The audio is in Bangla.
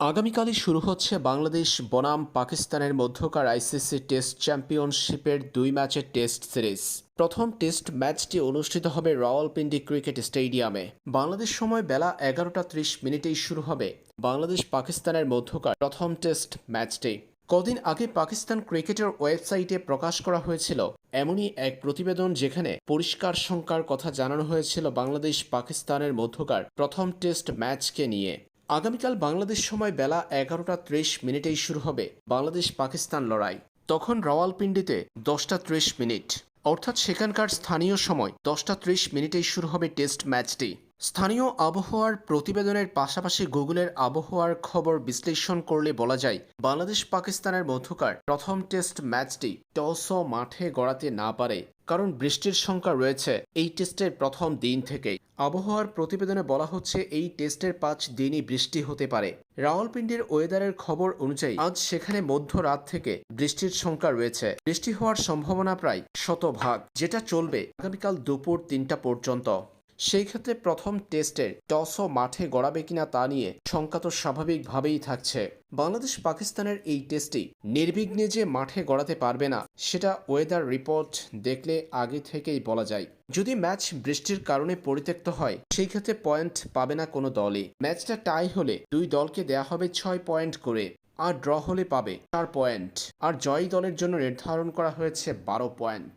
আগামীকালই শুরু হচ্ছে বাংলাদেশ, বনাম, পাকিস্তানের মধ্যকার আইসিসি টেস্ট চ্যাম্পিয়নশিপের দুই ম্যাচের টেস্ট সিরিজ। প্রথম টেস্ট ম্যাচটি অনুষ্ঠিত হবে রাওয়ালপিন্ডি ক্রিকেট স্টেডিয়ামে। বাংলাদেশ সময় বেলা এগারোটা ত্রিশ মিনিটেই শুরু হবে বাংলাদেশ, পাকিস্তানের মধ্যকার প্রথম টেস্ট ম্যাচটি। কদিন আগে পাকিস্তান ক্রিকেটের ওয়েবসাইটে প্রকাশ করা হয়েছিল এমনই এক প্রতিবেদন যেখানে পরিষ্কার সংখ্যার কথা জানানো হয়েছিল বাংলাদেশ, পাকিস্তানের মধ্যকার প্রথম টেস্ট ম্যাচকে নিয়ে। আগামীকাল বাংলাদেশ সময় বেলা এগারোটা ত্রিশ মিনিটেই শুরু হবে বাংলাদেশ পাকিস্তান লড়াই। তখন রাওয়ালপিন্ডিতে দশটা ত্রিশ মিনিট। অর্থাৎ সেখানকার স্থানীয় সময় দশটা ত্রিশ মিনিটেই শুরু হবে টেস্ট ম্যাচটি। স্থানীয় আবহাওয়ার প্রতিবেদনের পাশাপাশি গুগলের আবহাওয়ার খবর বিশ্লেষণ করলে বলা যায়, বাংলাদেশ পাকিস্তানের মধ্যকার প্রথম টেস্ট ম্যাচটি টসও মাঠে গড়াতে না পারে, কারণ বৃষ্টির সংখ্যা রয়েছে। এই টেস্টের প্রথম দিন থেকেই আবহাওয়ার প্রতিবেদনে বলা হচ্ছে, এই টেস্টের পাঁচ দিনই বৃষ্টি হতে পারে। রাওয়ালপিন্ডির ওয়েদারের খবর অনুযায়ী, আজ সেখানে মধ্যরাত থেকে বৃষ্টির সংখ্যা রয়েছে। বৃষ্টি হওয়ার সম্ভাবনা প্রায় শতভাগ, যেটা চলবে আগামীকাল দুপুর তিনটা পর্যন্ত। সেই ক্ষেত্রে প্রথম টেস্টের টসও মাঠে গড়াবে কিনা তা নিয়ে শঙ্কা তো স্বাভাবিকভাবেই থাকছে। বাংলাদেশ পাকিস্তানের এই টেস্টটি নির্বিঘ্নে যে মাঠে গড়াতে পারবে না, সেটা ওয়েদার রিপোর্ট দেখলে আগে থেকেই বলা যায়। যদি ম্যাচ বৃষ্টির কারণে পরিত্যক্ত হয়, সেই ক্ষেত্রে পয়েন্ট পাবে না কোনো দলই। ম্যাচটা টাই হলে দুই দলকে দেয়া হবে ছয় পয়েন্ট করে, আর ড্র হলে পাবে চার পয়েন্ট। আর জয়ী দলের জন্য নির্ধারণ করা হয়েছে বারো পয়েন্ট।